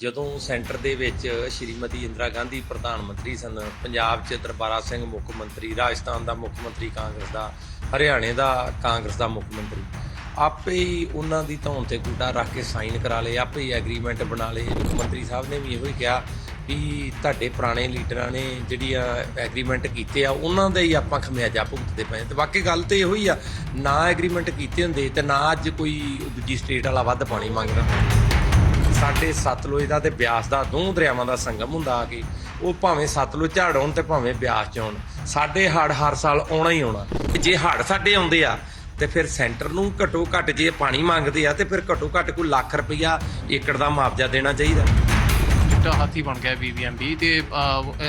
ਜਦੋਂ ਸੈਂਟਰ ਦੇ ਵਿੱਚ ਸ਼੍ਰੀਮਤੀ ਇੰਦਰਾ ਗਾਂਧੀ ਪ੍ਰਧਾਨ ਮੰਤਰੀ ਸਨ, ਪੰਜਾਬ 'ਚ ਦਰਬਾਰਾ ਸਿੰਘ ਮੁੱਖ ਮੰਤਰੀ, ਰਾਜਸਥਾਨ ਦਾ ਮੁੱਖ ਮੰਤਰੀ, ਕਾਂਗਰਸ ਦਾ, ਹਰਿਆਣੇ ਦਾ ਕਾਂਗਰਸ ਦਾ ਮੁੱਖ ਮੰਤਰੀ, ਆਪੇ ਹੀ ਉਹਨਾਂ ਦੀ ਧੌਣ ਤੇ ਗੁੱਡਾ ਰੱਖ ਕੇ ਸਾਈਨ ਕਰਾ ਲਏ, ਆਪੇ ਹੀ ਐਗਰੀਮੈਂਟ ਬਣਾ ਲਏ। ਮੁੱਖ ਮੰਤਰੀ ਸਾਹਿਬ ਨੇ ਵੀ ਇਹੋ ਹੀ ਕਿਹਾ ਵੀ ਤੁਹਾਡੇ ਪੁਰਾਣੇ ਲੀਡਰਾਂ ਨੇ ਜਿਹੜੀ ਆ ਐਗਰੀਮੈਂਟ ਕੀਤੇ ਆ, ਉਹਨਾਂ ਦਾ ਹੀ ਆਪਾਂ ਖਮਿਆਜਾ ਭੁਗਤਦੇ ਪਏ ਤੇ ਬਾਕੀ ਗੱਲ ਤੇ ਇਹੋ ਹੀ ਆ, ਨਾ ਐਗਰੀਮੈਂਟ ਕੀਤੇ ਹੁੰਦੇ ਤੇ ਨਾ ਅੱਜ ਕੋਈ ਦੂਜੀ ਸਟੇਟ ਵਾਲਾ ਵੱਧ ਪਾਣੀ ਮੰਗਦਾ। ਸਾਡੇ ਸਤਲੁਜ ਦਾ ਤੇ ਬਿਆਸ ਦਾ ਦੋ ਦਰਿਆਵਾਂ ਦਾ ਸੰਗਮ ਹੁੰਦਾ ਆ ਕੇ ਉਹ ਭਾਵੇਂ ਸਤਲੁਜ ਝਾੜ ਆਉਣ ਤੇ ਭਾਵੇਂ ਬਿਆਸ ਚ ਆਉਣ ਸਾਡੇ ਹੜ ਹਰ ਸਾਲ ਆਉਣਾ ਹੀ ਆਉਣਾ। ਜੇ ਹੜ ਸਾਡੇ ਆਉਂਦੇ ਆ ਤੇ ਫਿਰ ਸੈਂਟਰ ਨੂੰ ਘਟੋ ਘਟ ਜੇ ਪਾਣੀ ਮੰਗਦੇ ਆ ਤੇ ਫਿਰ ਘਟੋ ਘਟ ਕੋਈ ਲੱਖ ਰੁਪਈਆ ਏਕੜ ਦਾ ਮੁਆਵਜ਼ਾ ਦੇਣਾ ਚਾਹੀਦਾ। ਚਿੱਟਾ ਹਾਥੀ ਬਣ ਗਿਆ ਬੀਬੀਐਮਬੀ ਤੇ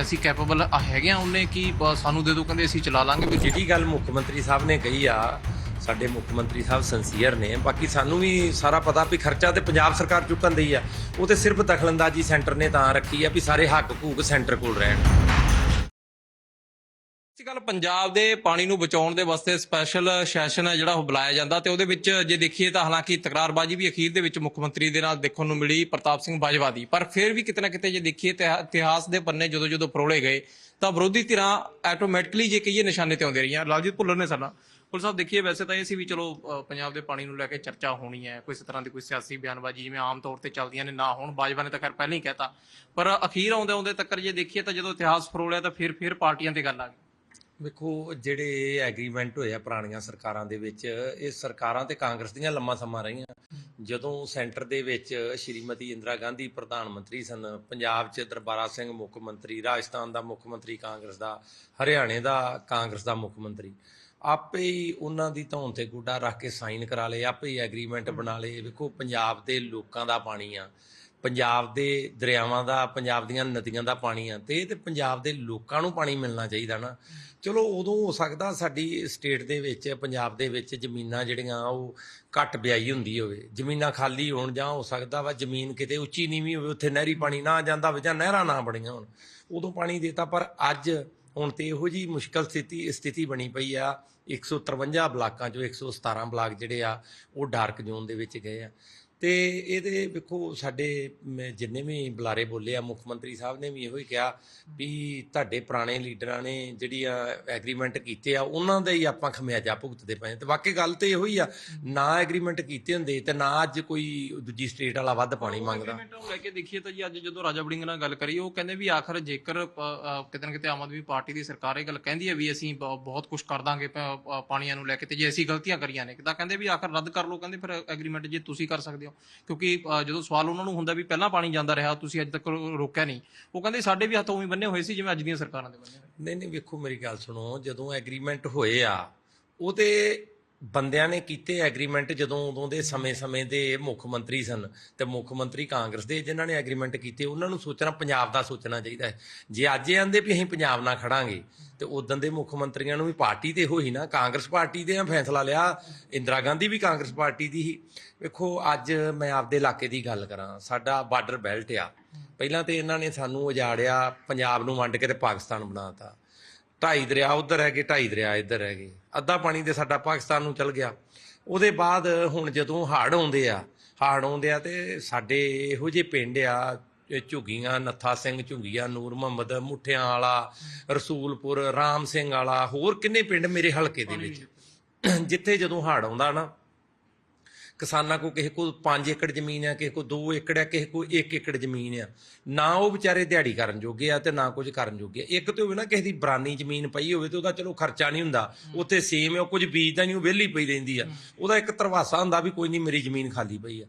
ਅਸੀਂ ਕੈਪੇਬਲ ਹੈਗੇ ਆ ਉਹਨੇ ਕੀ ਸਾਨੂੰ ਦੇ ਦਿਓ ਕਹਿੰਦੇ ਅਸੀਂ ਚਲਾ ਲਾਂਗੇ। ਵੀ ਜਿਹੜੀ ਗੱਲ ਮੁੱਖ ਮੰਤਰੀ ਸਾਹਿਬ ਨੇ ਕਹੀ ਆ ਸਾਡੇ ਮੁੱਖ ਮੰਤਰੀ ਸਾਹਿਬ ਸੰਸੀਅਰ ਨੇ, ਬਾਕੀ ਸਾਨੂੰ ਵੀ ਸਾਰਾ ਪਤਾ ਵੀ ਖਰਚਾ ਤੇ ਪੰਜਾਬ ਸਰਕਾਰ ਚੁੱਕਣ ਦੀ ਆ। ਉਹ ਤੇ ਸਿਰਫ ਦਖਲਅੰਦਾਜ਼ੀ ਸੈਂਟਰ ਨੇ ਤਾਂ ਰੱਖੀ ਆ ਵੀ ਸਾਰੇ ਹੱਕ ਹਕੂਕ ਸੈਂਟਰ ਕੋਲ ਰਹਿਣ। ਅੱਜ ਪੰਜਾਬ ਦੇ ਪਾਣੀ ਨੂੰ ਬਚਾਉਣ ਦੇ ਵਾਸਤੇ ਸਪੈਸ਼ਲ ਸੈਸ਼ਨ ਹੈ ਜਿਹੜਾ ਉਹ ਬੁਲਾਇਆ ਜਾਂਦਾ ਤੇ ਉਹਦੇ ਵਿੱਚ ਜੇ ਦੇਖੀਏ ਤਾਂ ਹਾਲਾਂਕਿ ਤਕਰਾਰਬਾਜ਼ੀ ਵੀ ਅਖੀਰ ਦੇ ਵਿੱਚ ਮੁੱਖ ਮੰਤਰੀ ਦੇ ਨਾਲ ਦੇਖਣ ਨੂੰ ਮਿਲੀ ਪ੍ਰਤਾਪ ਸਿੰਘ ਬਾਜਵਾ ਦੀ। ਪਰ ਫਿਰ ਵੀ ਕਿਤੇ ਨਾ ਕਿਤੇ ਜੇ ਦੇਖੀਏ ਤਾਂ ਇਤਿਹਾਸ ਦੇ ਪੰਨੇ ਜਦੋਂ ਜਦੋਂ ਫਰੋਲੇ ਗਏ ਤਾਂ ਵਿਰੋਧੀ ਧਿਰਾਂ ਆਟੋਮੈਟਿਕਲੀ ਜੇ ਕਹੀਏ ਨਿਸ਼ਾਨੇ ਤੇ ਆਉਂਦੇ ਰਹੀਆਂ। ਲਾਲਜੀਤ ਭੁੱਲਰ ਨੇ ਸਾਡਾ ਪੁਲ ਸਾਹਿਬ ਦੇਖੀਏ ਵੈਸੇ ਤਾਂ ਇਹ ਸੀ ਵੀ ਚਲੋ ਅ, ਪੰਜਾਬ ਦੇ ਪਾਣੀ ਨੂੰ ਲੈ ਕੇ ਚਰਚਾ ਹੋਣੀ ਹੈ ਕੋਈ ਇਸ ਤਰ੍ਹਾਂ ਦੀ ਕੋਈ ਸਿਆਸੀ ਬਿਆਨਬਾਜ਼ੀ ਜਿਵੇਂ ਆਮ ਤੌਰ ਤੇ ਚੱਲਦੀਆਂ ਨੇ ਨਾ ਹੋਣ ਬਾਜਵਾ ਨੇ ਤਾਂ ਖੈਰ ਪਹਿਲਾਂ ਹੀ ਕਹਿਤਾ। ਪਰ ਅਖੀਰ ਆਉਂਦੇ ਆਉਂਦੇ ਤੱਕ ਜੇ ਦੇਖੀਏ ਤਾਂ ਜਦੋਂ ਇਤਿਹਾਸ ਫਰੋਲਿਆ ਤਾਂ ਫਿਰ ਫਿਰ ਪਾਰਟੀਆਂ ਤੇ ਗੱਲ ਆ ਗਈ। ਵੇਖੋ ਜਿਹੜੇ ਐਗਰੀਮੈਂਟ ਹੋਏ ਪੁਰਾਣੀਆਂ ਸਰਕਾਰਾਂ ਦੇ ਵਿੱਚ ਇਹ ਸਰਕਾਰਾਂ ਤੇ ਕਾਂਗਰਸ ਦੀਆਂ ਲੰਮਾ ਸਮਾਂ ਰਹੀਆਂ। ਜਦੋਂ ਸੈਂਟਰ ਦੇ ਵਿੱਚ ਸ਼੍ਰੀਮਤੀ ਇੰਦਰਾ ਗਾਂਧੀ ਪ੍ਰਧਾਨ ਮੰਤਰੀ ਸਨ ਪੰਜਾਬ 'ਚ ਦਰਬਾਰਾ ਸਿੰਘ ਮੁੱਖ ਮੰਤਰੀ ਰਾਜਸਥਾਨ ਦਾ ਮੁੱਖ ਮੰਤਰੀ ਕਾਂਗਰਸ ਦਾ ਹਰਿਆਣੇ ਦਾ ਕਾਂਗਰਸ ਦਾ ਮੁੱਖ ਮੰਤਰੀ। ਆਪੇ ਹੀ ਉਹਨਾਂ ਦੀ ਧੌਣ ਤੇ ਗੁੱਡਾ ਰੱਖ ਕੇ ਸਾਈਨ ਕਰਾ ਲਏ ਆਪੇ ਹੀ ਐਗਰੀਮੈਂਟ ਬਣਾ ਲਏ। ਵੇਖੋ ਪੰਜਾਬ ਦੇ ਲੋਕਾਂ ਦਾ ਪਾਣੀ ਆ ਪੰਜਾਬ ਦੇ ਦਰਿਆਵਾਂ ਦਾ ਪੰਜਾਬ ਦੀਆਂ ਨਦੀਆਂ ਦਾ ਪਾਣੀ ਆ ਤੇ ਇਹ ਤੇ ਪੰਜਾਬ ਦੇ ਲੋਕਾਂ ਨੂੰ ਪਾਣੀ ਮਿਲਣਾ ਚਾਹੀਦਾ ਨਾ। ਚਲੋ ਉਦੋਂ ਹੋ ਸਕਦਾ ਸਾਡੀ ਸਟੇਟ ਦੇ ਵਿੱਚ ਪੰਜਾਬ ਦੇ ਵਿੱਚ ਜ਼ਮੀਨਾਂ ਜਿਹੜੀਆਂ ਉਹ ਘੱਟ ਵਿਆਈ ਹੁੰਦੀ ਹੋਵੇ। ਜ਼ਮੀਨਾਂ ਖਾਲੀ ਹੋਣ ਜਾਂ ਹੋ ਸਕਦਾ ਵਾ ਜ਼ਮੀਨ ਕਿਤੇ ਉੱਚੀ ਨੀਵੀਂ ਹੋਵੇ ਉੱਥੇ ਨਹਿਰੀ ਪਾਣੀ ਨਾ ਜਾਂਦਾ ਹੋਵੇ ਜਾਂ ਨਹਿਰਾਂ ਨਾ ਬਣੀਆਂ ਹੋਣ। ਉਦੋਂ ਪਾਣੀ ਦੇਤਾ ਪਰ ਅੱਜ ਹੁਣ ਤੇ ਇਹੋ ਜੀ ਮੁਸ਼ਕਲ ਸਥਿਤੀ ਸਥਿਤੀ ਬਣੀ ਪਈ ਆ। 153 ਬਲਾਕਾਂ ਚੋਂ 117 ਬਲਾਕ ਜਿਹੜੇ ਆ, ਉਹ ਡਾਰਕ ਜ਼ੋਨ ਦੇ ਵਿੱਚ ਗਏ ਆ। ਤੇ ਇਹਦੇ ਵੇਖੋ ਸਾਡੇ ਜਿੰਨੇ ਵੀ ਬੁਲਾਰੇ ਬੋਲੇ ਆ ਮੁੱਖ ਮੰਤਰੀ ਸਾਹਿਬ ਨੇ ਵੀ ਇਹੋ ਹੀ ਕਿਹਾ ਵੀ ਤੁਹਾਡੇ ਪੁਰਾਣੇ ਲੀਡਰਾਂ ਨੇ ਜਿਹੜੀਆਂ ਐਗਰੀਮੈਂਟ ਕੀਤੇ ਆ ਉਹਨਾਂ ਦਾ ਹੀ ਆਪਾਂ ਖਮਿਆਜਾ ਭੁਗਤਦੇ ਪਏ ਤੇ ਬਾਕੀ ਗੱਲ ਤੇ ਇਹੋ ਹੀ ਆ ਨਾ ਐਗਰੀਮੈਂਟ ਕੀਤੇ ਹੁੰਦੇ ਤੇ ਨਾ ਅੱਜ ਕੋਈ ਦੂਜੀ ਸਟੇਟ ਵਾਲਾ ਵੱਧ ਪਾਣੀ ਮੰਗਦਾ। ਐਗਰੀਮੈਂਟ ਨੂੰ ਲੈ ਕੇ ਦੇਖੀਏ ਤਾਂ ਜੀ ਅੱਜ ਜਦੋਂ ਰਾਜਾ ਵੜਿੰਗ ਨਾਲ ਗੱਲ ਕਰੀ ਉਹ ਕਹਿੰਦੇ ਵੀ ਆਖਰ ਜੇਕਰ ਕਿਤੇ ਨਾ ਕਿਤੇ ਆਮ ਆਦਮੀ ਪਾਰਟੀ ਦੀ ਸਰਕਾਰ ਇਹ ਗੱਲ ਕਹਿੰਦੀ ਹੈ ਵੀ ਅਸੀਂ ਬਹੁਤ ਕੁਝ ਕਰ ਦਾਂਗੇ ਪਾਣੀਆਂ ਨੂੰ ਲੈ ਕੇ ਤੇ ਜੇ ਅਸੀਂ ਗਲਤੀਆਂ ਕਰੀਆਂ ਨੇ ਤਾਂ ਕਹਿੰਦੇ ਵੀ ਆਖਰ ਰੱਦ ਕਰ ਲਓ ਕਹਿੰਦੇ ਫਿਰ ਐਗਰੀਮੈਂਟ ਜੇ ਤੁਸੀਂ ਕਰ ਸਕਦੇ ਹੋ। ਕਿਉਂਕਿ ਜਦੋਂ ਸਵਾਲ ਉਹਨਾਂ ਨੂੰ ਹੁੰਦਾ ਵੀ ਪਹਿਲਾਂ ਪਾਣੀ ਜਾਂਦਾ ਰਿਹਾ, ਤੁਸੀਂ ਅੱਜ ਤੱਕ ਰੋਕਿਆ ਨਹੀਂ, ਉਹ ਕਹਿੰਦੇ ਸਾਡੇ ਵੀ ਹੱਥ ਉਵੇਂ ਬੰਨੇ ਹੋਏ ਸੀ ਜਿਵੇਂ ਅੱਜ ਦੀਆਂ ਸਰਕਾਰਾਂ ਦੇ ਬੰਨੇ ਨਹੀਂ ਨਹੀਂ, ਵੇਖੋ ਮੇਰੀ ਗੱਲ ਸੁਣੋ, ਜਦੋਂ ਐਗਰੀਮੈਂਟ ਹੋਏ ਆ, ਉਹ ਤੇ ਬੰਦਿਆਂ ਨੇ ਕੀਤੇ ਐਗਰੀਮੈਂਟ ਜਦੋਂ ਉਦੋਂ ਦੇ ਸਮੇਂ-ਸਮੇਂ ਦੇ ਮੁੱਖ ਮੰਤਰੀ ਸਨ ਤੇ ਮੁੱਖ ਮੰਤਰੀ ਕਾਂਗਰਸ ਦੇ ਜਿਨ੍ਹਾਂ ਨੇ ਐਗਰੀਮੈਂਟ ਕੀਤੇ, ਉਹਨਾਂ ਨੂੰ ਸੋਚਣਾ, ਪੰਜਾਬ ਦਾ ਸੋਚਣਾ ਚਾਹੀਦਾ ਹੈ। ਜੇ ਅੱਜ ਇਹ ਆਂਦੇ ਵੀ ਅਸੀਂ ਪੰਜਾਬ ਨਾਲ ਖੜਾਂਗੇ, ਤੇ ਉਦੋਂ ਦੇ ਮੁੱਖ ਮੰਤਰੀਆਂ ਨੂੰ ਵੀ ਪਾਰਟੀ ਤੇ ਹੋਈ ਨਾ, ਕਾਂਗਰਸ ਪਾਰਟੀ ਦੇ ਆ, ਫੈਸਲਾ ਲਿਆ, ਇੰਦਰਾ ਗਾਂਧੀ ਵੀ ਕਾਂਗਰਸ ਪਾਰਟੀ ਦੀ ਹੀ। ਵੇਖੋ, ਅੱਜ ਮੈਂ ਆਪਦੇ ਇਲਾਕੇ ਦੀ ਗੱਲ ਕਰਾਂ, ਸਾਡਾ ਬਾਰਡਰ ਬੈਲਟ ਆ। ਪਹਿਲਾਂ ਤੇ ਇਹਨਾਂ ਨੇ ਸਾਨੂੰ ਉਜਾੜਿਆ, ਪੰਜਾਬ ਨੂੰ ਵੰਡ ਕੇ ਤੇ ਪਾਕਿਸਤਾਨ ਬਣਾਤਾ ਢਾਈ ਦਰਿਆ, ਉਧਰ ਹੈਗੇ ਢਾਈ ਦਰਿਆ, ਇੱਧਰ ਹੈਗੇ। ਅੱਧਾ ਪਾਣੀ ਤੇ ਸਾਡਾ ਪਾਕਿਸਤਾਨ ਨੂੰ ਚਲ ਗਿਆ। ਉਹਦੇ ਬਾਅਦ ਹੁਣ ਜਦੋਂ ਹੜ੍ਹ ਆਉਂਦੇ ਆ ਹੜ੍ਹ ਆਉਂਦੇ ਆ ਤੇ ਸਾਡੇ ਇਹੋ ਜਿਹੇ ਪਿੰਡ ਆ, ਇਹ ਝੁੱਗੀਆਂ, ਨੱਥਾ ਸਿੰਘ, ਝੁੰਗੀਆਂ, ਨੂਰ ਮੁਹੰਮਦ, ਮੁੱਠਿਆਂ ਵਾਲਾ, ਰਸੂਲਪੁਰ, ਰਾਮ ਸਿੰਘ ਵਾਲਾ, ਹੋਰ ਕਿੰਨੇ ਪਿੰਡ ਮੇਰੇ ਹਲਕੇ ਦੇ ਵਿੱਚ। ਜਿੱਥੇ ਜਦੋਂ ਹੜ੍ਹ ਆਉਂਦਾ ਨਾ ਕਿਸਾਨਾਂ ਕੋ ਕਿਸੇ ਕੋ 5 ਏਕੜ ਜ਼ਮੀਨ ਆ ਕਿਸੇ ਕੋ 2 ਏਕੜ ਆ ਕਿਸੇ ਕੋ 1 ਏਕੜ ਜ਼ਮੀਨ ਆ। ਨਾ ਉਹ ਵਿਚਾਰੇ ਦਿਹਾੜੀ ਕਰਨ ਜੋਗੇ ਆ ਤੇ ਨਾ ਕੁਝ ਕਰਨ ਜੋਗੇ ਆ। ਇੱਕ ਤੇ ਹੋਵੇ ਨਾ ਕਿਸੇ ਦੀ ਬਰਾਨੀ ਜ਼ਮੀਨ ਪਈ ਹੋਵੇ ਤੇ ਉਹਦਾ ਚਲੋ ਖਰਚਾ ਨਹੀਂ ਹੁੰਦਾ ਉੱਥੇ ਸੇਮ ਹੈ ਉਹ ਕੁਝ ਬੀਜਦਾ ਨਹੀਂ ਉਹ ਵਿਹਲੀ ਪਈ ਰਹਿੰਦੀ ਆ। ਉਹਦਾ ਇੱਕ ਤਰਵਾਸਾ ਹੁੰਦਾ ਵੀ ਕੋਈ ਨਹੀਂ ਮੇਰੀ ਜ਼ਮੀਨ ਖਾਲੀ ਪਈ ਆ।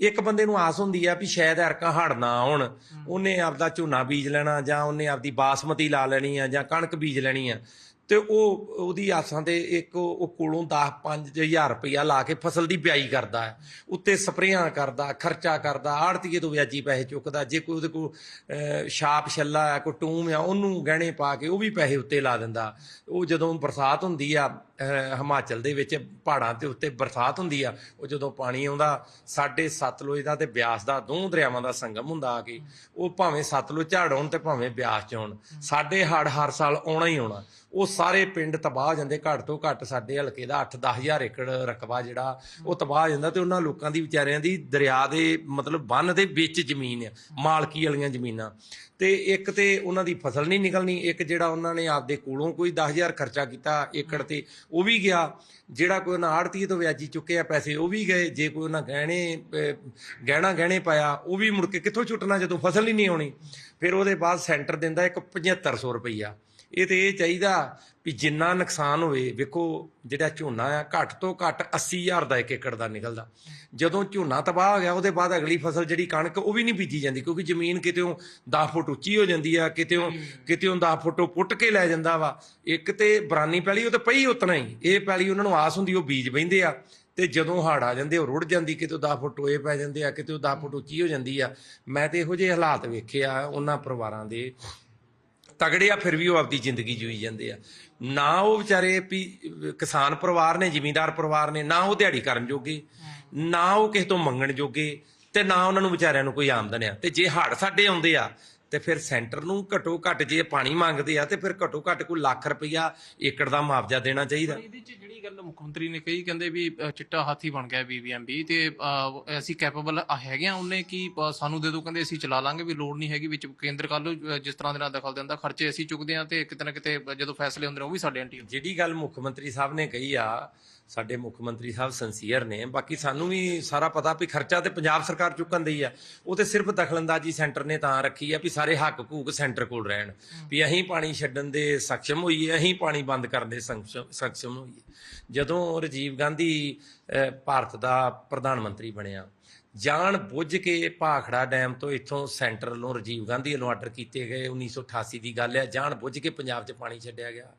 ਇੱਕ ਬੰਦੇ ਨੂੰ ਆਸ ਹੁੰਦੀ ਆ ਵੀ ਸ਼ਾਇਦ ਐਰਕਾ ਹੜ ਨਾ ਆਉਣ ਉਹਨੇ ਆਪਦਾ ਝੋਨਾ ਬੀਜ ਲੈਣਾ ਜਾਂ ਉਹਨੇ ਆਪਦੀ ਬਾਸਮਤੀ ਲਾ ਲੈਣੀ ਆ ਜਾਂ ਕਣਕ ਬੀਜ ਲੈਣੀ ਆ। ਤੇ ਉਹ, ਉਹਦੀ ਆਸਾਂ ਤੇ ਇੱਕ ਉਹ ਕੋਲੋਂ 10 5000 ਰੁਪਇਆ ਲਾ ਕੇ ਫਸਲ ਦੀ ਬਿਆਈ ਕਰਦਾ ਹੈ। ਉੱਤੇ ਸਪਰੇਆਂ ਕਰਦਾ, ਖਰਚਾ ਕਰਦਾ, ਆੜਤੀਏ ਤੋਂ ਵਿਆਜੀ ਪੈਸੇ ਚੁੱਕਦਾ, ਜੇ ਕੋਈ ਉਹਦੇ ਕੋਲ ਛਾਪ, ਛੱਲਾ ਆ, ਕੋਈ ਟੂਮ ਆ, ਉਹਨੂੰ ਗਹਿਣੇ ਪਾ ਕੇ ਉਹ ਵੀ ਪੈਸੇ ਉੱਤੇ ਲਾ ਦਿੰਦਾ। ਉਹ ਜਦੋਂ ਬਰਸਾਤ ਹੁੰਦੀ ਆ ਹਿਮਾਚਲ ਦੇ ਵਿੱਚ ਪਹਾੜਾਂ ਦੇ ਉੱਤੇ ਬਰਸਾਤ ਹੁੰਦੀ ਆ, ਉਹ ਜਦੋਂ ਪਾਣੀ ਆਉਂਦਾ ਸਾਡੇ ਸਤਲੁਜ ਦਾ ਤੇ ਬਿਆਸ ਦਾ ਦੋ ਦਰਿਆਵਾਂ ਦਾ ਸੰਗਮ ਹੁੰਦਾ ਆ ਕੇ, ਉਹ ਭਾਵੇਂ ਸਤਲੁਜ ਝਾੜ ਆਉਣ ਤੇ ਭਾਵੇਂ ਬਿਆਸ ਚ ਆਉਣ ਸਾਡੇ ਹੜ ਹਰ ਸਾਲ ਆਉਣਾ ਹੀ ਆਉਣਾ। ਉਹ ਸਾਰੇ ਪਿੰਡ ਤਬਾਹ ਹੋ ਜਾਂਦੇ, ਘੱਟ ਤੋਂ ਘੱਟ ਸਾਡੇ ਹਲਕੇ ਦਾ 8-10000 ਏਕੜ ਰਕਬਾ ਜਿਹੜਾ, ਉਹ ਤਬਾਹ ਹੋ ਜਾਂਦਾ ਤੇ ਉਹਨਾਂ ਲੋਕਾਂ ਦੀ ਵਿਚਾਰਿਆਂ ਦੀ ਦਰਿਆ ਦੇ ਮਤਲਬ ਬੰਨ ਦੇ ਵਿੱਚ ਜ਼ਮੀਨ ਆ, ਮਾਲਕੀ ਵਾਲੀਆਂ ਜ਼ਮੀਨਾਂ। ਤੇ ਇੱਕ ਤੇ ਉਹਨਾਂ ਦੀ ਫਸਲ ਨਹੀਂ ਨਿਕਲਣੀ, ਇੱਕ ਜਿਹੜਾ ਉਹਨਾਂ ਨੇ ਆਪਦੇ ਕੋਲੋਂ ਕੋਈ 10000 ਖਰਚਾ ਕੀਤਾ ਏਕੜ ਤੇ, ਉਹ ਵੀ ਗਿਆ। ਜਿਹੜਾ ਕੋਈ ਉਹਨਾਂ ਆੜਤੀ ਤੋਂ ਵਿਆਜੀ ਚੁੱਕੇ ਆ ਪੈਸੇ, ਉਹ ਵੀ ਗਏ। ਜੇ ਕੋਈ ਉਹਨਾਂ ਗਹਿਣੇ ਗਹਿਣਾ ਗਹਿਣੇ ਪਾਇਆ, ਉਹ ਵੀ ਮੁੜ ਕੇ ਕਿੱਥੋਂ ਛੁੱਟਣਾ ਜਦੋਂ ਫਸਲ ਹੀ ਨਹੀਂ ਆਉਣੀ? ਫਿਰ ਉਹਦੇ ਬਾਅਦ ਸੈਂਟਰ ਦਿੰਦਾ ਇੱਕ 7500 ਰੁਪਈਆ। ਇਹ ਤੇ ਇਹ ਚਾਹੀਦਾ ਵੀ ਜਿੰਨਾ ਨੁਕਸਾਨ ਹੋਵੇ ਵੇਖੋ ਜਿਹੜਾ ਝੋਨਾ ਆ ਘੱਟ ਤੋਂ ਘੱਟ 80000 ਦਾ ਇੱਕ ਏਕੜ ਦਾ ਨਿਕਲਦਾ। ਜਦੋਂ ਝੋਨਾ ਤਬਾਹ ਹੋ ਗਿਆ ਉਹਦੇ ਬਾਅਦ ਅਗਲੀ ਫਸਲ ਜਿਹੜੀ ਕਣਕ ਉਹ ਵੀ ਨਹੀਂ ਬੀਜੀ ਜਾਂਦੀ ਕਿਉਂਕਿ ਜ਼ਮੀਨ ਕਿਤੇੋਂ 10 ਫੁੱਟ ਉੱਚੀ ਹੋ ਜਾਂਦੀ ਆ ਕਿਤੇੋਂ ਕਿਤੇੋਂ 10 ਫੁੱਟ ਪੁੱਟ ਕੇ ਲੈ ਜਾਂਦਾ ਵਾ। ਇੱਕ ਤੇ ਬਰਾਨੀ ਪੈਲੀ ਉਹ ਤੇ ਪਈ ਉਤਨਾ ਹੀ। ਇਹ ਪੈਲੀ ਉਹਨਾਂ ਨੂੰ ਆਸ ਹੁੰਦੀ ਉਹ ਬੀਜ ਬੈਂਦੇ ਆ ਤੇ ਜਦੋਂ ਹੜ ਆ ਜਾਂਦੇ ਉਹ ਰੁੜ ਜਾਂਦੀ ਕਿਤੇ 10 ਫੁੱਟ ਟੋਏ ਪੈ ਜਾਂਦੇ ਆ ਕਿਤੇ 10 ਫੁੱਟ ਉੱਚੀ ਹੋ ਜਾਂਦੀ ਆ। ਮੈਂ ਤੇ ਇਹੋ ਜਿਹੇ ਹਾਲਾਤ ਵੇਖੇ ਆ ਉਹਨਾਂ ਪਰਿਵਾਰਾਂ ਦੇ। ਤਗੜੇ ਆ, ਫਿਰ ਵੀ ਉਹ ਆਪਦੀ ਜ਼ਿੰਦਗੀ ਜੂਈ ਜਾਂਦੇ ਆ। ਨਾ ਉਹ ਵਿਚਾਰੇ ਵੀ ਕਿਸਾਨ ਪਰਿਵਾਰ ਨੇ, ਜ਼ਿਮੀਂਦਾਰ ਪਰਿਵਾਰ ਨੇ, ਨਾ ਉਹ ਦਿਹਾੜੀ ਕਰਨ ਜੋਗੇ, ਨਾ ਉਹ ਕਿਸੇ ਤੋਂ ਮੰਗਣ ਜੋਗੇ ਤੇ ਨਾ ਉਹਨਾਂ ਨੂੰ ਵਿਚਾਰਿਆਂ ਨੂੰ ਕੋਈ ਆਮਦਨ ਆ। ਤੇ ਜੇ ਹੜ ਸਾਡੇ ਆਉਂਦੇ ਆ ਤੇ ਫਿਰ ਸੈਂਟਰ ਨੂੰ ਘਟੋ ਘੱਟ ਜੇ ਪਾਣੀ ਮੰਗਦੇ ਆ ਤੇ ਫਿਰ ਘਟੋ ਘੱਟ ਕੋਈ ਲੱਖ ਰੁਪਈਆ ਏਕੜ ਦਾ ਮੁਆਵਜ਼ਾ ਦੇਣਾ ਚਾਹੀਦਾ। ਇਹਦੇ ਚ ਜਿਹੜੀ ਗੱਲ ਮੁੱਖ ਮੰਤਰੀ ਨੇ ਕਹੀ ਕਹਿੰਦੇ ਵੀ ਚਿੱਟਾ ਹਾਥੀ ਬਣ ਗਿਆ ਬੀਬੀਐਮਬੀ ਤੇ ਅਸੀਂ ਕੈਪੇਬਲ ਹੈਗੇ ਆ ਉਹਨੇ ਕੀ ਸਾਨੂੰ ਦੇ ਦਿਓ ਕਹਿੰਦੇ ਅਸੀਂ ਚਲਾ ਲਾਂਗੇ ਵੀ ਲੋੜ ਨਹੀਂ ਹੈਗੀ ਵਿੱਚ ਕੇਂਦਰ ਕੱਲ ਜਿਸ ਤਰ੍ਹਾਂ ਦੇ ਨਾਲ ਦਖਲ ਦਿੰਦਾ ਖਰਚੇ ਅਸੀਂ ਚੁੱਕਦੇ ਆ ਤੇ ਕਿਤੇ ਨਾ ਕਿਤੇ ਜਦੋਂ ਫੈਸਲੇ ਹੁੰਦੇ ਨੇ ਉਹ ਵੀ ਸਾਡੇ ਐਂਟੀ ਜਿਹੜੀ ਗੱਲ ਮੁੱਖ ਮੰਤਰੀ ਸਾਹਿਬ ਨੇ ਕਹੀ ਆ ਸਾਡੇ ਮੁੱਖ ਮੰਤਰੀ ਸਾਹਿਬ ਸੰਸੀਅਰ ਨੇ, ਬਾਕੀ ਸਾਨੂੰ ਵੀ ਸਾਰਾ ਪਤਾ ਵੀ ਖਰਚਾ ਤੇ ਪੰਜਾਬ ਸਰਕਾਰ ਚੁੱਕਣ ਦੀ ਆ। ਉਹ ਤੇ ਸਿਰਫ ਦਖਲਅੰਦਾਜ਼ੀ ਸੈਂਟਰ ਨੇ ਤਾਂ ਰੱਖੀ ਆ ਵੀ ਸਾਰੇ ਹੱਕ ਭੂਕ ਸੈਂਟਰ ਕੋਲ ਰਹਿਣ, ਵੀ ਅਸੀਂ ਪਾਣੀ ਛੱਡਣ ਦੇ ਸક્ષਮ ਹੋਈਏ, ਅਸੀਂ ਪਾਣੀ ਬੰਦ ਕਰਨ ਦੇ ਸક્ષਮ ਹੋਈਏ। ਜਦੋਂ ਰਜੀਵ ਗਾਂਧੀ ਭਾਰਤ ਦਾ ਪ੍ਰਧਾਨ ਮੰਤਰੀ ਬਣਿਆ ਜਾਣ ਬੁੱਝ ਕੇ ਭਾਖੜਾ ਡੈਮ ਤੋਂ ਇੱਥੋਂ ਸੈਂਟਰ ਵੱਲੋਂ ਰਾਜੀਵ ਗਾਂਧੀ ਵੱਲੋਂ ਆਰਡਰ ਕੀਤੇ ਗਏ 1988 ਦੀ ਗੱਲ ਹੈ, ਜਾਣ ਬੁੱਝ ਕੇ ਪੰਜਾਬ 'ਚ ਪਾਣੀ ਛੱਡਿਆ ਗਿਆ।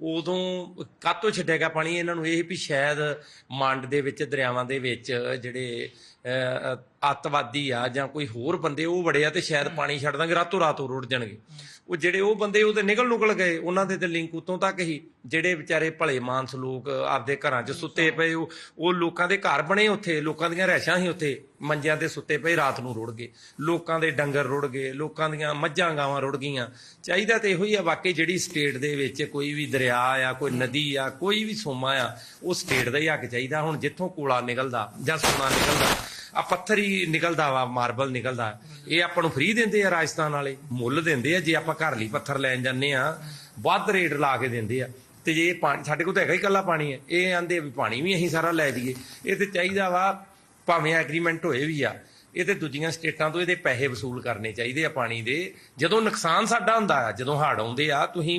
ਉਦੋਂ ਕਾਤੋਂ ਛੱਡਿਆ ਗਿਆ ਪਾਣੀ? ਇਹਨਾਂ ਨੂੰ ਇਹ ਵੀ ਸ਼ਾਇਦ ਮੰਡ ਦੇ ਵਿੱਚ, ਦਰਿਆਵਾਂ ਦੇ ਵਿੱਚ ਜਿਹੜੇ ਅੱਤਵਾਦੀ ਆ ਜਾਂ ਕੋਈ ਹੋਰ ਬੰਦੇ ਉਹ ਵੜੇ ਆ ਤੇ ਸ਼ਾਇਦ ਪਾਣੀ ਛੱਡ ਦਾਂਗੇ ਰਾਤੋਂ ਰਾਤ ਉਹ ਰੁੜ ਜਾਣਗੇ। ਉਹ ਜਿਹੜੇ ਉਹ ਬੰਦੇ ਉਹ ਤੇ ਨਿਕਲ ਨੁਕਲ ਗਏ ਉਹਨਾਂ ਦੇ ਤੇ ਲਿੰਕ ਉਤੋਂ ਤੱਕ ਹੀ ਜਿਹੜੇ ਵਿਚਾਰੇ ਭਲੇ ਮਾਨਸ ਲੋਕ ਆਪਦੇ ਘਰਾਂ 'ਚ ਸੁੱਤੇ ਪਏ ਉਹ ਉਹ ਲੋਕਾਂ ਦੇ ਘਰ ਬਣੇ ਉੱਥੇ ਲੋਕਾਂ ਦੀਆਂ ਰਹਿਸ਼ਾਂ ਸੀ ਉੱਥੇ ਮੰਜਿਆਂ ਤੇ ਸੁੱਤੇ ਪਏ ਰਾਤ ਨੂੰ ਰੁੜ ਗਏ। ਲੋਕਾਂ ਦੇ ਡੰਗਰ ਰੁੜ ਗਏ ਲੋਕਾਂ ਦੀਆਂ ਮੱਝਾਂ ਗਾਵਾਂ ਰੁੜ ਗਈਆਂ। ਚਾਹੀਦਾ ਤੇ ਇਹੋ ਹੀ ਆ ਵਾਕਈ ਜਿਹੜੀ ਸਟੇਟ ਦੇ ਵਿੱਚ ਕੋਈ ਵੀ ਦਰਿਆ ਆ ਕੋਈ ਨਦੀ ਆ ਕੋਈ ਵੀ ਸੋਮਾ ਆ ਉਹ ਸਟੇਟ ਦਾ ਹੀ ਹੱਕ ਚਾਹੀਦਾ। ਹੁਣ ਜਿੱਥੋਂ ਕੋਲਾ ਨਿਕਲਦਾ ਜਾਂ ਸੋਨਾ ਨਿਕਲਦਾ ਆ ਪੱਥਰ ਹੀ ਨਿਕਲਦਾ ਵਾ, ਮਾਰਬਲ ਨਿਕਲਦਾ। ਇਹ ਆਪਾਂ ਨੂੰ ਫ੍ਰੀ ਦਿੰਦੇ ਆ ਰਾਜਸਥਾਨ ਵਾਲੇ, ਮੁੱਲ ਦਿੰਦੇ ਆ, ਜੇ ਆਪਾਂ ਘਰ ਲਈ ਪੱਥਰ ਲੈਣ ਜਾਂਦੇ ਆ, ਵੱਧ ਰੇਟ ਲਾ ਕੇ ਦਿੰਦੇ ਆ। ਤੇ ਜੇ ਇਹ ਪਾਣੀ, ਸਾਡੇ ਕੋਲ ਤਾਂ ਹੈਗਾ ਹੀ ਕੱਲਾ ਪਾਣੀ ਹੈ ਇਹ ਆਂਦੇ ਵੀ ਪਾਣੀ ਵੀ ਅਸੀਂ ਸਾਰਾ ਲੈ ਜਾਈਏ। ਇਹ ਤੇ ਚਾਹੀਦਾ ਵਾ, ਭਾਵੇਂ ਐਗਰੀਮੈਂਟ ਹੋਏ ਵੀ ਆ। ਇਹ ਤੇ ਦੂਜੀਆਂ ਸਟੇਟਾਂ ਤੋਂ ਇਹਦੇ ਪੈਸੇ ਵਸੂਲ ਕਰਨੇ ਚਾਹੀਦੇ ਆ ਪਾਣੀ ਦੇ। ਜਦੋਂ ਨੁਕਸਾਨ ਸਾਡਾ ਹੁੰਦਾ ਆ ਜਦੋਂ ਹੜ੍ਹ ਆਉਂਦੇ ਆ ਤੁਸੀਂ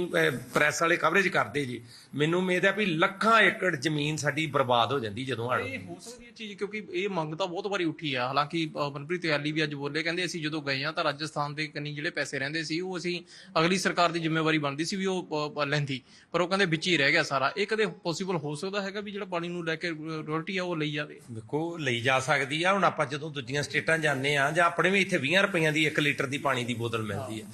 ਪ੍ਰੈਸ ਵਾਲੇ ਕਵਰੇਜ ਕਰਦੇ ਜੀ। ਮੈਨੂੰ ਉਮੀਦ ਹੈ ਵੀ ਲੱਖਾਂ ਏਕੜ ਜ਼ਮੀਨ ਸਾਡੀ ਬਰਬਾਦ ਹੋ ਜਾਂਦੀ ਜਦੋਂ ਹੜ੍ਹ ਇਹ ਹੋ ਸਕਦੀ ਹੈ ਚੀਜ਼ ਕਿਉਂਕਿ ਇਹ ਮੰਗ ਤਾਂ ਬਹੁਤ ਵਾਰੀ ਉੱਠੀ ਆ। ਹਾਲਾਂਕਿ ਮਨਪ੍ਰੀਤ ਯਾਲੀ ਵੀ ਅੱਜ ਬੋਲੇ ਕਹਿੰਦੇ ਅਸੀਂ ਜਦੋਂ ਗਏ ਆ ਤਾਂ ਰਾਜਸਥਾਨ ਦੇ ਕੰਨੀ ਜਿਹੜੇ ਪੈਸੇ ਰਹਿੰਦੇ ਸੀ ਉਹ ਅਸੀਂ ਅਗਲੀ ਸਰਕਾਰ ਦੀ ਜ਼ਿੰਮੇਵਾਰੀ ਬਣਦੀ ਸੀ ਵੀ ਉਹ ਲੈਂਦੀ। ਪਰ ਉਹ ਕਹਿੰਦੇ ਵਿੱਚ ਹੀ ਰਹਿ ਗਿਆ ਸਾਰਾ। ਇਹ ਕਦੇ ਪੋਸੀਬਲ ਹੋ ਸਕਦਾ ਹੈਗਾ ਵੀ ਜਿਹੜਾ ਪਾਣੀ ਨੂੰ ਲੈ ਕੇ ਰੋਇਲਟੀ ਆ ਉਹ ਲਈ ਜਾਵੇ? ਵੇਖੋ ਲਈ ਜਾ ਸਕਦੀ ਆ। ਹੁਣ ਆਪਾਂ ਜਦੋਂ ਦੂਜੀਆਂ ਸਟੇਟਾਂ ਜਾਂਦੇ ਆ ਜਾਂ ਆਪਣੇ ਵੀ ਇੱਥੇ 20 ਰੁਪਈਆਂ ਦੀ 1 ਲੀਟਰ ਦੀ ਪਾਣੀ ਦੀ ਬੋਤਲ ਮਿਲਦੀ ਆ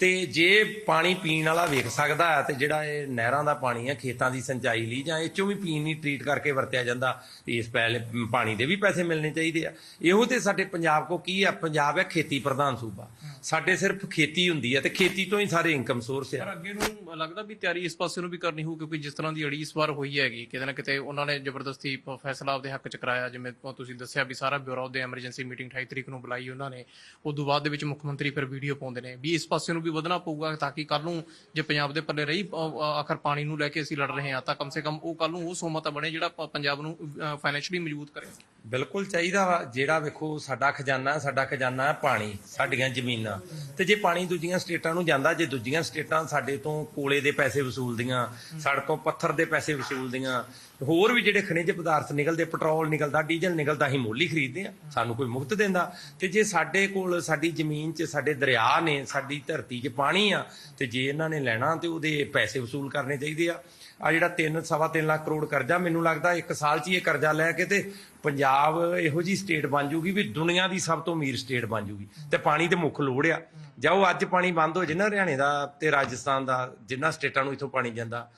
ਤੇ ਜੇ ਪਾਣੀ ਪੀਣ ਵਾਲਾ ਵੇਖ ਸਕਦਾ ਹੈ ਤੇ ਜਿਹੜਾ ਇਹ ਨਹਿਰਾਂ ਦਾ ਪਾਣੀ ਹੈ, ਖੇਤਾਂ ਦੀ ਸਿੰਚਾਈ ਲਈ ਜਾਂ ਇਹ ਚੋਂ ਵੀ ਪੀਣ ਲਈ ਟ੍ਰੀਟ ਕਰਕੇ ਵਰਤਿਆ ਜਾਂਦਾ, ਤੇ ਇਸ ਪਹਿਲੇ ਪਾਣੀ ਦੇ ਵੀ ਪੈਸੇ ਮਿਲਣੇ ਚਾਹੀਦੇ ਆ। ਇਹੋ ਤੇ ਸਾਡੇ ਪੰਜਾਬ ਕੋ ਕੀ ਆ ਪੰਜਾਬ ਹੈ ਖੇਤੀ ਪ੍ਰਧਾਨ ਸੂਬਾ। ਸਾਡੇ ਸਿਰਫ ਖੇਤੀ ਹੁੰਦੀ ਹੈ ਤੇ ਖੇਤੀ ਤੋਂ ਹੀ ਸਾਰੇ ਇਨਕਮ ਸੋਰਸ ਆ। ਪਰ ਅੱਗੇ ਨੂੰ ਲੱਗਦਾ ਵੀ ਤਿਆਰੀ ਇਸ ਪਾਸੇ ਨੂੰ ਵੀ ਕਰਨੀ ਹੋਊ, ਕਿਉਂਕਿ ਜਿਸ ਤਰ੍ਹਾਂ ਦੀ ਅੜੀ ਇਸ ਵਾਰ ਹੋਈ ਹੈਗੀ, ਕਿਤੇ ਨਾ ਕਿਤੇ ਉਹਨਾਂ ਨੇ ਜ਼ਬਰਦਸਤੀ ਫੈਸਲਾ ਆਪਦੇ ਹੱਕ ਚ ਕਰਾਇਆ, ਜਿਵੇਂ ਤੁਸੀਂ ਦੱਸਿਆ ਵੀ ਸਾਰਾ ਬਿਊਰੋ ਦੇ ਐਮਰਜੈਂਸੀ ਮੀਟਿੰਗ 28 ਤਰੀਕ ਨੂੰ ਬੁਲਾਈ ਉਹਨਾਂ ਨੇ। ਉਦੋਂ ਬਾਅਦ ਦੇ ਵਿੱਚ ਮੁੱਖ ਮੰਤਰੀ ਫਿਰ ਵੀਡੀਓ ਪਾਉਂਦੇ ਨੇ, ਵੀ ਇਸ ਪਾਸੇ ਨੂੰ ਵੀ ਵਧਣਾ ਪਊਗਾ ਤਾਂ ਕਿ ਕੱਲ ਨੂੰ ਜੇ ਪੰਜਾਬ ਦੇ ਪੱਲੇ ਰਹੀ ਆਖਰ ਪਾਣੀ ਨੂੰ ਲੈ ਕੇ ਅਸੀਂ ਲੜ ਰਹੇ ਹਾਂ, ਤਾਂ ਕਮ ਸੇ ਕਮ ਉਹ ਕੱਲ ਨੂੰ ਉਹ ਸੋਮਾ ਤਾਂ ਬਣੇ ਜਿਹੜਾ ਪੰਜਾਬ ਨੂੰ ਫਾਈਨੈਂਸ਼ਲੀ ਮਜ਼ਬੂਤ ਕਰੇ। ਬਿਲਕੁਲ ਚਾਹੀਦਾ ਵਾ, ਜਿਹੜਾ ਵੇਖੋ ਸਾਡਾ ਖਜ਼ਾਨਾ ਸਾਡਾ ਖਜ਼ਾਨਾ ਹੈ ਪਾਣੀ, ਸਾਡੀਆਂ ਜ਼ਮੀਨਾਂ। ਤੇ ਜੇ ਪਾਣੀ ਦੂਜੀਆਂ ਸਟੇਟਾਂ ਨੂੰ ਜਾਂਦਾ, ਜੇ ਦੂਜੀਆਂ ਸਟੇਟਾਂ ਸਾਡੇ ਤੋਂ ਕੋਲੇ ਦੇ ਪੈਸੇ ਵਸੂਲਦੀਆਂ ਸਾਡੇ ਤੋਂ ਪੱਥਰ ਦੇ ਪੈਸੇ ਵਸੂਲਦੀਆਂ ਹੋਰ ਵੀ ਜਿਹੜੇ ਖਣਿਜ ਪਦਾਰਥ ਨਿਕਲਦੇ, ਪੈਟਰੋਲ ਨਿਕਲਦਾ, ਡੀਜ਼ਲ ਨਿਕਲਦਾ, ਅਸੀਂ ਮੁੱਲ ਹੀ ਖਰੀਦਦੇ ਆ ਸਾਨੂੰ ਕੋਈ ਮੁਫਤ ਦਿੰਦਾ। ਤੇ ਜੇ ਸਾਡੇ ਕੋਲ ਸਾਡੀ ਜ਼ਮੀਨ 'ਚ ਸਾਡੇ ਦਰਿਆ ਨੇ, ਸਾਡੀ ਧਰਤੀ 'ਚ ਪਾਣੀ ਆ, ਤੇ ਜੇ ਇਹਨਾਂ ਨੇ ਲੈਣਾ ਤੇ ਉਹਦੇ ਪੈਸੇ ਵਸੂਲ ਕਰਨੇ ਚਾਹੀਦੇ ਆ। ਆ ਜਿਹੜਾ 3 ਸਵਾ ਤਿੰਨ ਲੱਖ ਕਰੋੜ ਕਰਜ਼ਾ ਮੈਨੂੰ ਲੱਗਦਾ, ਇੱਕ ਸਾਲ 'ਚ ਹੀ ਇਹ ਕਰਜ਼ਾ ਲੈ ਕੇ ਤੇ ਪੰਜਾਬ ਇਹੋ ਜੀ ਸਟੇਟ ਬਣ ਜੂਗੀ ਵੀ ਦੁਨੀਆ ਦੀ ਸਭ ਤੋਂ ਅਮੀਰ ਸਟੇਟ ਬਣ ਜੂਗੀ ਤੇ ਪਾਣੀ ਤੇ ਮੁੱਖ ਲੋੜ ਆ। ਜਾਓ, ਅੱਜ ਪਾਣੀ ਬੰਦ ਹੋ ਜੇ ਨਾ ਹਰਿਆਣੇ ਦਾ ਤੇ ਰਾਜਸਥਾਨ ਦਾ, ਜਿੰਨਾ ਸਟੇਟਾਂ ਨੂੰ ਇਥੋਂ ਪਾਣੀ ਜਾਂਦਾ,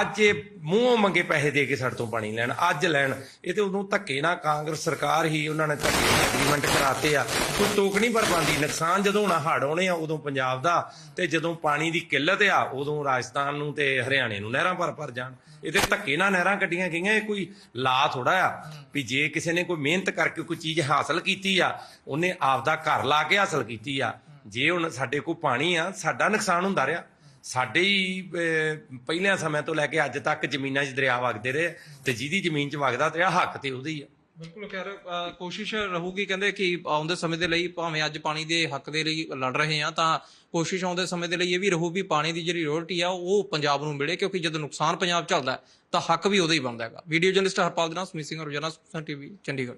ਅੱਜ ਇਹ ਮੂੰਹੋਂ ਮੰਗੇ ਪੈਸੇ ਦੇ ਕੇ ਸਾਡੇ ਤੋਂ ਪਾਣੀ ਲੈਣ, ਅੱਜ ਲੈਣ। ਇਹ ਤੇ ਉਦੋਂ ਧੱਕੇ ਨਾਲ ਕਾਂਗਰਸ ਸਰਕਾਰ ਹੀ ਉਹਨਾਂ ਨੇ ਧੱਕੇ ਨਾਲ ਐਗਰੀਮੈਂਟ ਕਰਾਤੇ ਆ। ਕੋਈ ਟੋਕ ਨਹੀਂ ਬਰਬਾਦੀ, ਨੁਕਸਾਨ ਜਦੋਂ ਹੋਣਾ ਹੜ ਆਉਣੇ ਆ, ਉਦੋਂ ਪੰਜਾਬ ਦਾ ਤੇ ਜਦੋਂ ਪਾਣੀ ਦੀ ਕਿੱਲਤ ਆ, ਉਦੋਂ ਰਾਜਸਥਾਨ ਨੂੰ ਤੇ ਹਰਿਆਣੇ ਨੂੰ ਨਹਿਰਾਂ ਭਰ ਭਰ ਜਾਣ। ਇਹ ਤੇ ਧੱਕੇ ਨਾਲ ਨਹਿਰਾਂ ਕੱਢੀਆਂ ਗਈਆਂ, ਇਹ ਕੋਈ ਲਾ ਥੋੜਾ ਆ ਵੀ ਜੇ ਕਿਸੇ ਨੇ ਕੋਈ ਮਿਹਨਤ ਕਰਕੇ ਕੋਈ ਚੀਜ਼ ਹਾਸਲ ਕੀਤੀ ਆ ਉਹਨੇ ਆਪਦਾ ਘਰ ਲਾ ਕੇ ਹਾਸਲ ਕੀਤੀ ਆ। ਜੇ ਹੁਣ ਸਾਡੇ ਕੋਲ ਪਾਣੀ ਆ ਸਾਡਾ ਨੁਕਸਾਨ ਹੁੰਦਾ ਰਿਹਾ। ਸਾਡੇ ਹੀ ਅਹ, ਪਹਿਲਿਆਂ ਸਮੇਂ ਤੋਂ ਲੈ ਕੇ ਅੱਜ ਤੱਕ ਜ਼ਮੀਨਾਂ 'ਚ ਦਰਿਆ ਵਗਦੇ ਰਹੇ ਤੇ ਜਿਹਦੀ ਜ਼ਮੀਨ 'ਚ ਵਗਦਾ ਦਰਿਆ ਹੱਕ ਤੇ ਉਹਦੀ ਆ। ਬਿਲਕੁਲ ਕਹਿ ਰਹੇ ਕੋਸ਼ਿਸ਼ ਰਹੂਗੀ, ਕਹਿੰਦੇ ਕਿ ਆਉਂਦੇ ਸਮੇਂ ਦੇ ਲਈ ਭਾਵੇਂ ਅੱਜ ਪਾਣੀ ਦੇ ਹੱਕ ਦੇ ਲਈ ਲੜ ਰਹੇ ਆ ਤਾਂ ਕੋਸ਼ਿਸ਼ ਆਉਂਦੇ ਸਮੇਂ ਦੇ ਲਈ ਇਹ ਵੀ ਰਹੂ ਵੀ ਪਾਣੀ ਦੀ ਜਿਹੜੀ ਰੋਟੀ ਆ, ਉਹ ਪੰਜਾਬ ਨੂੰ ਮਿਲੇ, ਕਿਉਂਕਿ ਜਦੋਂ ਨੁਕਸਾਨ ਪੰਜਾਬ ਚੱਲਦਾ ਤਾਂ ਹੱਕ ਵੀ ਉਹਦਾ ਹੀ ਬਣਦਾ ਹੈਗਾ। ਵੀਡੀਓ ਜਰਨਲਿਸਟ ਹਰਪਾਲ ਦੇ ਨਾਲ ਸਿੰਘ ਰੋਜ਼ਾਨਾ ਸੁਖਸਾਨ ਟੀਵੀ ਚੰਡੀਗੜ੍ਹ।